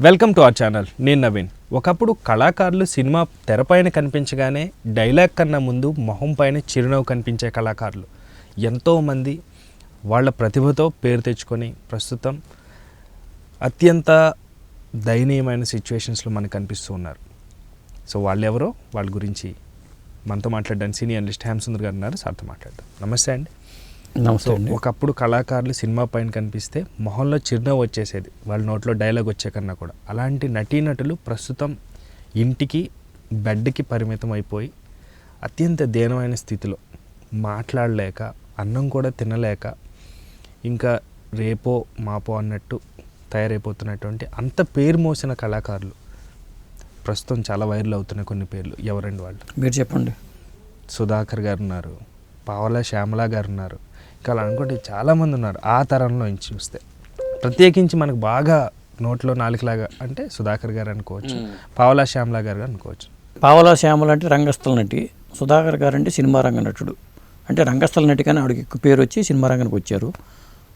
Welcome to our channel. నేను నవీన్. ఒకప్పుడు కళాకారులు సినిమా తెరపైన కనిపించగానే డైలాగ్ కన్నా ముందు మొహం పైన చిరునవ్వు కనిపించే కళాకారులు. ఎంతోమంది వాళ్ళ ప్రతిభతో పేరు తెచ్చుకొని ప్రస్తుతం అత్యంత దయనీయమైన సిచ్యువేషన్స్లో మనకు కనిపిస్తూ ఉన్నారు. సో వాళ్ళు ఎవరో వాళ్ళ గురించి మనతో మాట్లాడడానికి సీనియర్ అనలిస్ట్ హేమసుందర్ గారు ఉన్నారు. సార్తో మాట్లాడదాం. నమస్తే అండి. నమస్తే ఒకప్పుడు కళాకారులు సినిమా పైన కనిపిస్తే మొహంలో చిరునవ్వు వచ్చేసేది. వాళ్ళ నోట్లో డైలాగ్ వచ్చే కన్నా కూడా. అలాంటి నటీనటులు ప్రస్తుతం ఇంటికి బెడ్కి పరిమితం అయిపోయి అత్యంత దీనమైన స్థితిలో మాట్లాడలేక అన్నం కూడా తినలేక ఇంకా రేపో మాపో అన్నట్టు తయారైపోతున్నటువంటి అంత పేరు మోసిన కళాకారులు ప్రస్తుతం చాలా వైరల్ అవుతున్న కొన్ని పేర్లు. ఎవరండి వాళ్ళు? మీరు చెప్పండి. సుధాకర్ గారు ఉన్నారు పావల శ్యామల గారు ఉన్నారు అనుకుంటే చాలామంది ఉన్నారు. ఆ తరంలో నుంచి చూస్తే. ప్రత్యేకించి మనకు బాగా నోట్లో నాలుగులాగా అంటే సుధాకర్ గారు అనుకోవచ్చు పావల శ్యామల గారు అనుకోవచ్చు. పావలా శ్యామల అంటే రంగస్థల నటి. సుధాకర్ గారు అంటే సినిమా రంగ నటుడు. అంటే రంగస్థల నటి కానీ ఆవిడకి ఎక్కువ పేరు వచ్చి సినిమా రంగానికి వచ్చారు.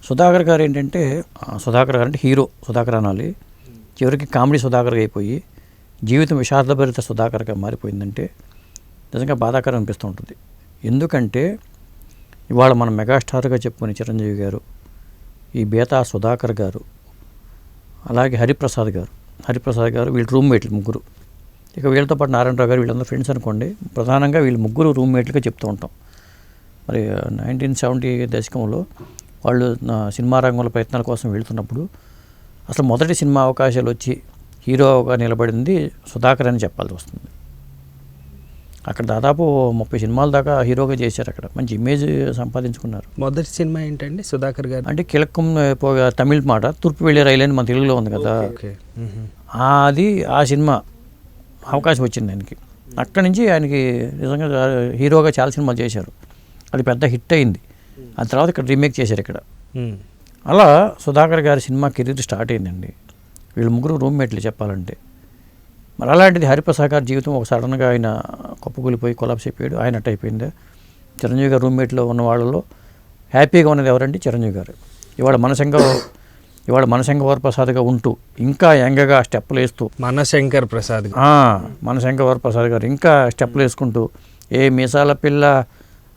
సుధాకర్ గారు ఏంటంటే సుధాకర్ గారు అంటే హీరో సుధాకర్ అనాలి. చివరికి కామెడీ సుధాకర్గా అయిపోయి జీవితం విషాదభరిత సుధాకర్గా మారిపోయిందంటే నిజంగా బాధాకరం అనిపిస్తూ ఉంటుంది. ఎందుకంటే ఇవాళ మనం మెగాస్టార్గా చెప్పుకునే చిరంజీవి గారు ఈ బేతా సుధాకర్ గారు అలాగే హరిప్రసాద్ గారు. హరిప్రసాద్ గారు వీళ్ళు రూమ్మేట్లు ముగ్గురు. ఇక వీళ్ళతో పాటు నారాయణరావు గారు వీళ్ళందరూ ఫ్రెండ్స్ అనుకోండి ప్రధానంగా వీళ్ళు ముగ్గురు రూమ్మేట్లుగా చెప్తూ ఉంటాం. మరి నైన్టీన్ సెవెంటీ దశకంలో వాళ్ళు సినిమా రంగంలో ప్రయత్నాల కోసం వెళ్తున్నప్పుడు అసలు మొదటి సినిమా అవకాశాలు వచ్చి హీరోగా నిలబడింది సుధాకర్ అని చెప్పాల్సి వస్తుంది. అక్కడ దాదాపు ముప్పై సినిమాల దాకా హీరోగా చేశారు అక్కడ. మంచి ఇమేజ్ సంపాదించుకున్నారు. మొదటి సినిమా ఏంటండి? సుధాకర్ గారు? అంటే కిలకం పోగా తమిళ్ మాట తూర్పు వెళ్ళే రైలు అని మన తెలుగులో ఉంది కదా. అది ఆ సినిమా అవకాశం వచ్చింది ఆయనకి. అక్కడి నుంచి ఆయనకి నిజంగా హీరోగా చాలా సినిమాలు చేశారు. అది పెద్ద హిట్ అయింది. ఆ తర్వాత ఇక్కడ రీమేక్ చేశారు ఇక్కడ. అలా సుధాకర్ గారి సినిమా కెరీర్ స్టార్ట్ అయిందండి. వీళ్ళు ముగ్గురు రూమ్మేట్లు చెప్పాలంటే. మరి అలాంటిది హరిప్రసాద్ గారి జీవితం ఒక సడన్గా ఆయన కుప్పకూలిపోయి కొలాప్స్ అయిపోయాడు. ఆయన అట్ అయిపోయింది. చిరంజీవి గారు రూమ్మేట్లో ఉన్న వాళ్ళలో హ్యాపీగా ఉన్నది ఎవరంటే చిరంజీవి గారు. ఇవాళ మనసంగ ఇవాళ మనసంగ వరప్రసాద్గా ఉంటూ ఇంకా యంగగా స్టెప్పులు వేస్తూ మనశంకర్ ప్రసాద్ మనశంకర్ వరప్రసాద్ గారు ఇంకా స్టెప్పులు వేసుకుంటూ ఏ మీసాల పిల్ల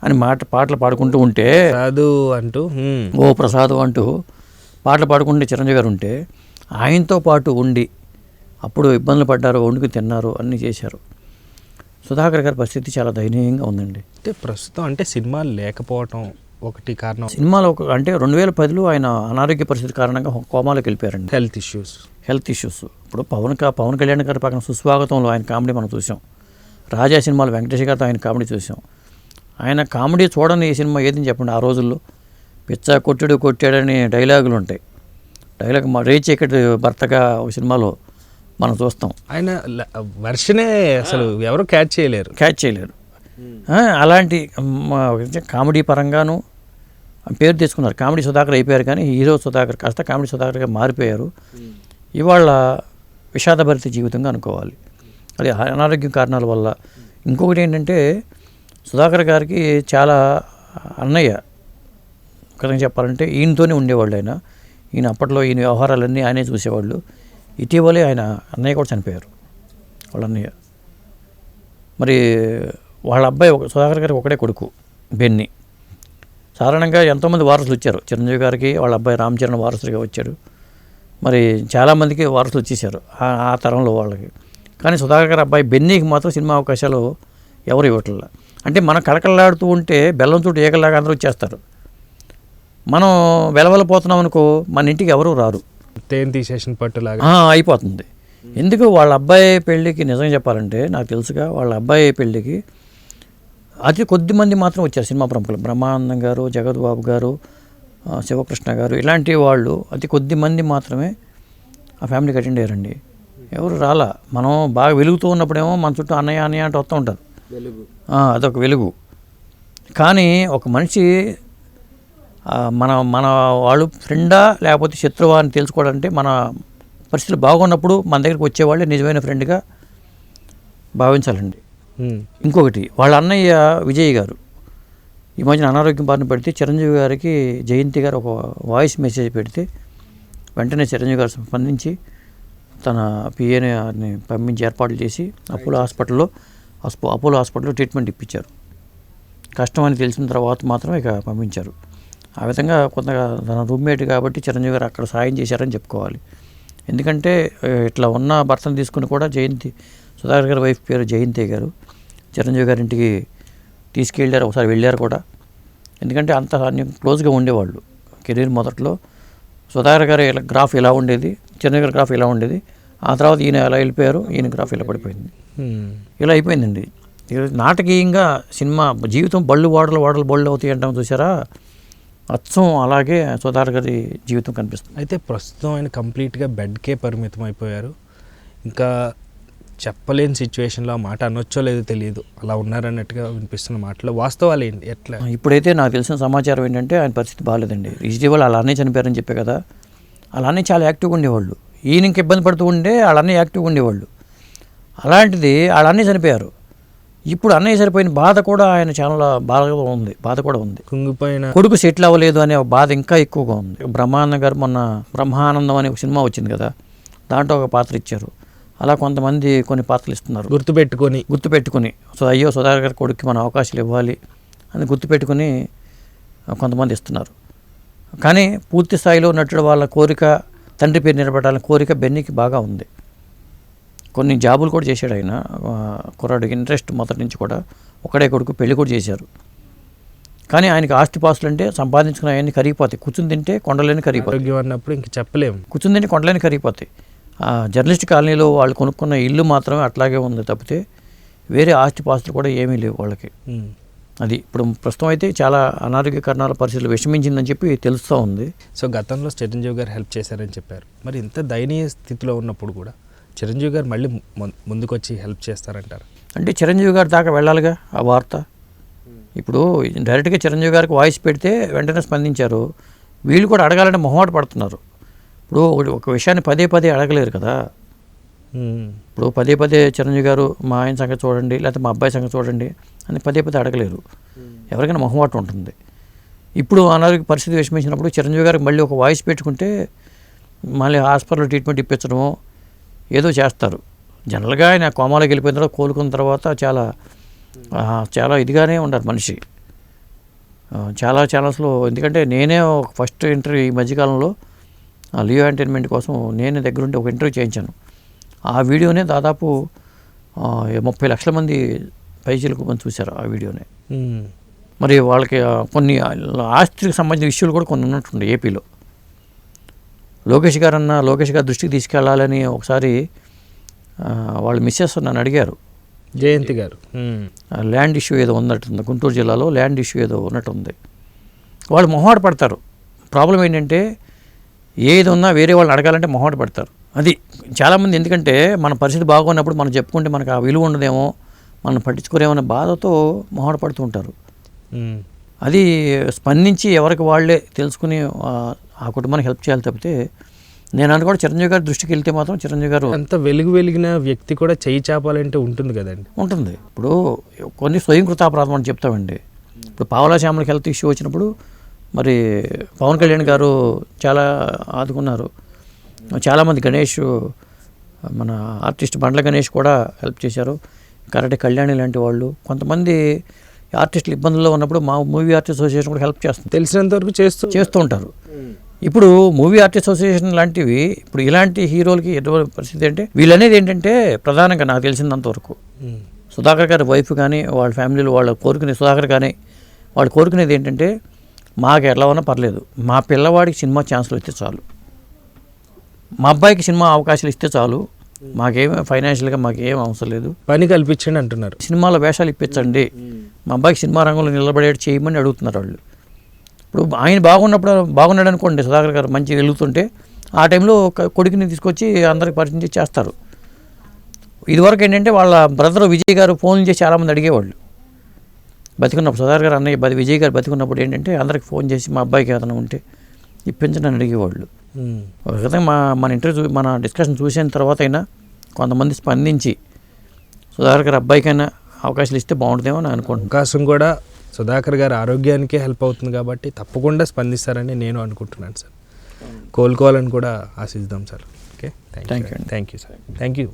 అని మాట పాటలు పాడుకుంటూ ఉంటే ప్రసాదు అంటూ. ఓ ప్రసాదం అంటూ పాటలు పాడుకుంటే చిరంజీవి గారు ఉంటే ఆయనతో పాటు ఉండి అప్పుడు ఇబ్బందులు పడ్డారు వండుకు తిన్నారు అన్నీ చేశారు. సుధాకర్ గారి పరిస్థితి చాలా దయనీయంగా ఉందండి. అంటే ప్రస్తుతం అంటే సినిమాలు లేకపోవటం ఒకటి కారణం. సినిమాలో ఒక అంటే రెండు వేల పదిలో ఆయన అనారోగ్య పరిస్థితి కారణంగా కోమాలోకి వెళ్ళిపోయారండి. Health issues. Health issues. ఇప్పుడు పవన్ కా పవన్ కళ్యాణ్ గారి పక్కన సుస్వాగతంలో ఆయన కామెడీ మనం చూసాం. రాజా సినిమాలో వెంకటేష్ గారితో ఆయన కామెడీ చూసాం. ఆయన కామెడీ చూడని ఈ సినిమా ఏదని చెప్పండి ఆ రోజుల్లో. పిచ్చా కొట్టుడు కొట్టాడని డైలాగులు ఉంటాయి. డైలాగ్ రే చీకటి భర్తగా ఒక సినిమాలో. మనం చూస్తాం. ఆయన ల- వర్షనే అసలు ఎవరు క్యాచ్ చేయలేరు. క్యాచ్ చేయలేరు. ఆ, అలాంటి మ, కామెడీ పరంగాను పేరు తెచ్చుకున్నారు. కామెడీ సుధాకర్ అయిపోయారు కానీ హీరో సుధాకర్ కాస్త కామెడీ సుధాకర్గా మారిపోయారు. ఇవాళ విషాదభరిత జీవితంగా అనుకోవాలి. అది అనారోగ్యం కారణాల వల్ల. ఇంకొకటి ఏంటంటే సుధాకర్ గారికి చాలా అన్నయ్య. కథగా చెప్పాలంటే ఈయనతోనే ఉండేవాళ్ళు ఆయన. ఈయన అప్పట్లో ఈయన వ్యవహారాలన్నీ ఆయనే చూసేవాళ్ళు. ఇటీవలే ఆయన అన్నయ్య కూడా చనిపోయారు. వాళ్ళ అన్నయ్య మరి వాళ్ళ అబ్బాయి ఒక సుధాకర్ గారికి ఒకటే కొడుకు బెన్ని. సాధారణంగా ఎంతోమంది వారసులు వచ్చారు. చిరంజీవి గారికి వాళ్ళ అబ్బాయి రామ్ చరణ్ వారసుడిగా వచ్చాడు మరి చాలామందికి వారసులు వచ్చేసారు ఆ తరంలో వాళ్ళకి. కానీ సుధాకర్ గారి అబ్బాయి బెన్నీకి మాత్రం సినిమా అవకాశాలు ఎవరు ఇవ్వట్లేదు. అంటే మనం కళకళలాడుతూ ఉంటే బెల్లం చుట్టూ ఏకలాగా అందరూ వచ్చేస్తారు. మనం వెలవెలపోతున్నాం అనుకో మన ఇంటికి ఎవరూ రారు. తేన్ తీసేసిన పట్టులాగా. ఆ, అయిపోతుంది. ఎందుకు వాళ్ళ అబ్బాయి పెళ్ళికి నిజంగా చెప్పాలంటే నాకు తెలుసుగా వాళ్ళ అబ్బాయి పెళ్ళికి అతి కొద్ది మంది మాత్రం వచ్చారు సినిమా ప్రముఖులు. బ్రహ్మానందం గారు జగత్ బాబు గారు శివకృష్ణ గారు ఇలాంటి వాళ్ళు అతి కొద్ది మంది మాత్రమే ఆ ఫ్యామిలీకి అటెండ్ అయ్యారండి. ఎవరు రాలా? మనం బాగా వెలుగుతూ ఉన్నప్పుడేమో మన చుట్టూ అన్నయ్య అన్నయ్య అంటూ వస్తూ ఉంటారు. ఆ, అదొక వెలుగు. కానీ ఒక మనిషి మన మన వాళ్ళు ఫ్రెండా లేకపోతే శత్రువా అని తెలుసుకోవాలంటే మన పరిస్థితులు బాగున్నప్పుడు మన దగ్గరికి వచ్చేవాళ్ళే నిజమైన ఫ్రెండ్గా భావించాలండి. ఇంకొకటి వాళ్ళ అన్నయ్య విజయ్ గారు. ఈ మధ్యన అనారోగ్యం బారిన పెడితే చిరంజీవి గారికి జయంతి గారు ఒక వాయిస్ మెసేజ్ పెడితే వెంటనే చిరంజీవి గారు స్పందించి తన పిఏని పంపించి ఏర్పాట్లు చేసి అపోలో హాస్పిటల్లో హాస్ప అపోలో హాస్పిటల్లో ట్రీట్మెంట్ ఇప్పించారు. కష్టం అని తెలిసిన తర్వాత మాత్రం ఇక పంపించారు. ఆ విధంగా కొంత తన రూమ్మేట్ కాబట్టి చిరంజీవి గారు అక్కడ సాయం చేశారని చెప్పుకోవాలి. ఎందుకంటే ఇట్లా ఉన్న భర్తను తీసుకుని కూడా జయంతి సుధాకర్ గారి వైఫ్ పేరు జయంతి గారు. చిరంజీవి గారి ఇంటికి తీసుకెళ్ళారు ఒకసారి వెళ్ళారు కూడా. ఎందుకంటే అంత అన్ని క్లోజ్గా ఉండేవాళ్ళు కెరీర్ మొదట్లో. సుధాకర్ గారి ఇలా గ్రాఫ్ ఇలా ఉండేది చిరంజీవి గారి గ్రాఫ్ ఇలా ఉండేది. ఆ తర్వాత ఈయన ఎలా వెళ్ళిపోయారు ఈయన గ్రాఫ్ ఇలా పడిపోయింది. ఇలా అయిపోయిందండి. నాటకీయంగా సినిమా జీవితం బళ్ళు వాడలు వాడలు బళ్ళు అవుతాయి అంటాం చూసారా అచ్చం అలాగే సుధాకర్ గారి జీవితం కనిపిస్తుంది. అయితే ప్రస్తుతం ఆయన కంప్లీట్గా బెడ్కే పరిమితం అయిపోయారు. ఇంకా చెప్పలేని సిచ్యువేషన్లో ఆ మాట అనొచ్చో లేదో తెలియదు. అలా ఉన్నారన్నట్టుగా వినిపిస్తున్న మాటలో. వాస్తవాలు ఏంటి? ఎట్లా? ఇప్పుడైతే నాకు తెలిసిన సమాచారం ఏంటంటే ఆయన పరిస్థితి బాగాలేదండి. ఇటీవల అలానే చనిపోయారని చెప్పే కదా. అలానే చాలా యాక్టివ్గా ఉండేవాళ్ళు. ఈయన ఇంక ఇబ్బంది పడుతూ ఉండే వాళ్ళన్నీ యాక్టివ్గా ఉండేవాళ్ళు. అలాంటిది వాళ్ళన్నీ చనిపోయారు. ఇప్పుడు అన్నయ్య సరిపోయిన బాధ కూడా ఆయన చాలా బాధగా ఉంది బాధ కూడా ఉంది. కుంగిపోయిన కొడుకు సెటిల్ అవ్వలేదు అనే బాధ ఇంకా ఎక్కువగా ఉంది. బ్రహ్మానంద గారు మొన్న బ్రహ్మానందం అనే ఒక సినిమా వచ్చింది కదా దాంట్లో ఒక పాత్ర ఇచ్చారు. అలా కొంతమంది కొన్ని పాత్రలు ఇస్తున్నారు. గుర్తుపెట్టుకొని. గుర్తుపెట్టుకుని సో అయ్యో సుధాకర్ గారి కొడుక్కి మన అవకాశాలు ఇవ్వాలి అని గుర్తుపెట్టుకుని కొంతమంది ఇస్తున్నారు. కానీ పూర్తి స్థాయిలో నటుడు వాళ్ళ కోరిక తండ్రి పేరు నిలబడాలని కోరిక బెన్నీకి బాగా ఉంది. కొన్ని జాబులు కూడా చేశాడు ఆయన. ఆ, కుర్రాడికి ఇంట్రెస్ట్ మొదటి నుంచి కూడా ఒకడే కొడుకు పెళ్ళి కూడా చేశారు. కానీ ఆయనకి ఆస్తిపాస్తులు అంటే సంపాదించుకున్న అవన్నీ కరిగిపోతాయి. కూర్చుని తింటే కొండలేని కరిగిపోతాయి. అన్నప్పుడు ఇంక చెప్పలేము. కూర్చుని తింటే కొండలేని కరిగిపోతాయి. ఆ జర్నలిస్ట్ కాలనీలో వాళ్ళు కొనుక్కున్న ఇల్లు మాత్రమే అట్లాగే ఉంది తప్పితే వేరే ఆస్తిపాస్తులు కూడా ఏమీ లేవు వాళ్ళకి. అది ఇప్పుడు ప్రస్తుతం అయితే చాలా అనారోగ్య కారణాల పరిస్థితులు విషమించిందని చెప్పి తెలుస్తూ ఉంది. సో గతంలో చిరంజీవి గారు హెల్ప్ చేశారని చెప్పారు. మరి ఇంత దయనీయ స్థితిలో ఉన్నప్పుడు కూడా చిరంజీవి గారు మళ్ళీ ముందుకొచ్చి హెల్ప్ చేస్తారంటారు. అంటే చిరంజీవి గారి దాకా వెళ్ళాలిగా ఆ వార్త? ఇప్పుడు డైరెక్ట్గా చిరంజీవి గారికి వాయిస్ పెడితే వెంటనే స్పందించారు. వీళ్ళు కూడా అడగాలంటే మొహమాట పడుతున్నారు. ఇప్పుడు ఒక విషయాన్ని పదే పదే అడగలేరు కదా. ఇప్పుడు పదే పదే చిరంజీవి గారు మా ఆయన సంగతి చూడండి లేకపోతే మా అబ్బాయి సంగతి చూడండి అని పదే పదే అడగలేరు. ఎవరికైనా మొహమాటం ఉంటుంది. ఇప్పుడు అనారోగ్య పరిస్థితి విషమించినప్పుడు చిరంజీవి గారికి మళ్ళీ ఒక వాయిస్ పెట్టుకుంటే మళ్ళీ హాస్పిటల్లో ట్రీట్మెంట్ ఇప్పించడమో ఏదో చేస్తారు. జనరల్గా ఆయన కోమాలోకి వెళ్ళిపోయిన తర్వాత కోలుకున్న తర్వాత చాలా చాలా ఇదిగానే ఉన్నారు మనిషి. చాలా ఛానల్స్లో ఎందుకంటే నేనే ఒక ఫస్ట్ ఇంటర్వ్యూ ఈ మధ్యకాలంలో ఆ లియో ఎంటర్టైన్మెంట్ కోసం నేనే దగ్గరుండి ఒక ఇంటర్వ్యూ చేయించాను. ఆ వీడియోనే దాదాపు ముప్పై లక్షల మంది పైచీలకు మంది చూశారు ఆ వీడియోనే. మరి వాళ్ళకి కొన్ని ఆస్తికి సంబంధించిన ఇష్యూలు కూడా కొన్ని ఉన్నట్టుండే ఏపీలో. లోకేష్ గారు అన్న లోకేష్ గారి దృష్టికి తీసుకెళ్ళాలని ఒకసారి వాళ్ళ మిస్సెస్ నన్ను అడిగారు. జయంతి గారు. ల్యాండ్ ఇష్యూ ఏదో ఉన్నట్టుంది గుంటూరు జిల్లాలో ల్యాండ్ ఇష్యూ ఏదో ఉన్నట్టుంది. వాళ్ళు మొహాట పడతారు. ప్రాబ్లం ఏంటంటే ఏది ఉన్నా వేరే వాళ్ళని అడగాలంటే మొహాట పడతారు. అది చాలామంది ఎందుకంటే మన పరిస్థితి బాగున్నప్పుడు మనం చెప్పుకుంటే మనకు ఆ విలువ ఉండదేమో మనం పట్టించుకోరేమో అనే బాధతో మొహాట పడుతూ ఉంటారు. మ్మ్. అది స్పందించి ఎవరికి వాళ్ళే తెలుసుకుని ఆ, కుటుంబానికి హెల్ప్ చేయాలి తప్పితే నేను అనుకోవడం చిరంజీవి గారి దృష్టికి వెళ్తే మాత్రం చిరంజీవి గారు అంత వెలుగు వెలిగిన వ్యక్తి కూడా చెయ్యి చాపాలంటే ఉంటుంది కదండి. ఉంటుంది. ఇప్పుడు కొన్ని స్వయం కృతాపరాధం అని చెప్తామండి. ఇప్పుడు పావలా శ్యామలకి హెల్త్ ఇష్యూ వచ్చినప్పుడు మరి పవన్ కళ్యాణ్ గారు చాలా ఆదుకున్నారు. చాలామంది గణేష్ మన ఆర్టిస్ట్ బండ్ల గణేష్ కూడా హెల్ప్ చేశారు. కరెక్ట్ కళ్యాణి లాంటి వాళ్ళు. కొంతమంది ఆర్టిస్టులు ఇబ్బందుల్లో ఉన్నప్పుడు మా మూవీ ఆర్టిస్ట్ అసోసియేషన్ కూడా హెల్ప్ చేస్తుంది. తెలిసినంత వరకు చేస్తూ చేస్తూ ఉంటారు. ఇప్పుడు మూవీ ఆర్టిస్ట్ అసోసియేషన్ లాంటివి ఇప్పుడు ఇలాంటి హీరోలకి ఎటువంటి పరిస్థితి అంటే వీళ్ళనేది ఏంటంటే ప్రధానంగా నాకు తెలిసినంత వరకు మ్మ్. సుధాకర్ గారి వైఫ్ కానీ వాళ్ళ ఫ్యామిలీలో వాళ్ళ కోరుకునే సుధాకర్ కానీ వాళ్ళు కోరుకునేది ఏంటంటే మాకు ఎట్లా ఉన్నా పర్లేదు మా పిల్లవాడికి సినిమా ఛాన్సులు ఇస్తే చాలు. మా అబ్బాయికి సినిమా అవకాశాలు ఇస్తే చాలు మాకేం ఫైనాన్షియల్గా మాకేం అవసరం లేదు. పని కల్పించండి అంటున్నారు. సినిమాలో వేషాలు ఇప్పించండి. మా అబ్బాయికి సినిమా రంగంలో నిలబడేట్టు చేయమని అడుగుతున్నారు వాళ్ళు. ఇప్పుడు ఆయన బాగున్నప్పుడు బాగున్నాడు అనుకోండి సుధాకర్ గారు మంచిగా వెళ్తుంటే ఆ టైంలో ఒక కొడుకుని తీసుకొచ్చి అందరికి పరిచయం చేసి చేస్తారు. ఇదివరకు ఏంటంటే వాళ్ళ బ్రదర్ విజయ్ గారు ఫోన్లు చేసి చాలామంది అడిగేవాళ్ళు. బతికున్నప్పుడు సుధాకర్ గారు అన్నయ్య బతి విజయ్ గారు బతికున్నప్పుడు ఏంటంటే అందరికి ఫోన్ చేసి మా అబ్బాయికి ఏదైనా ఉంటే ఇప్పించండి అని అడిగేవాళ్ళు. ఒక విధంగా మా మన ఇంటర్వ్యూ మన డిస్కషన్ చూసిన తర్వాత అయినా కొంతమంది స్పందించి సుధాకర్ గారి అబ్బాయికైనా అవకాశాలు ఇస్తే బాగుంటుందేమో అని అనుకుంటున్నాను. అవకాశం కూడా సుధాకర్ గారి ఆరోగ్యానికే హెల్ప్ అవుతుంది కాబట్టి తప్పకుండా స్పందిస్తారని నేను అనుకుంటున్నాను సార్ కోలుకోవాలని కూడా ఆశిద్దాం సార్ ఓకే you అండి. Thank you sir thank you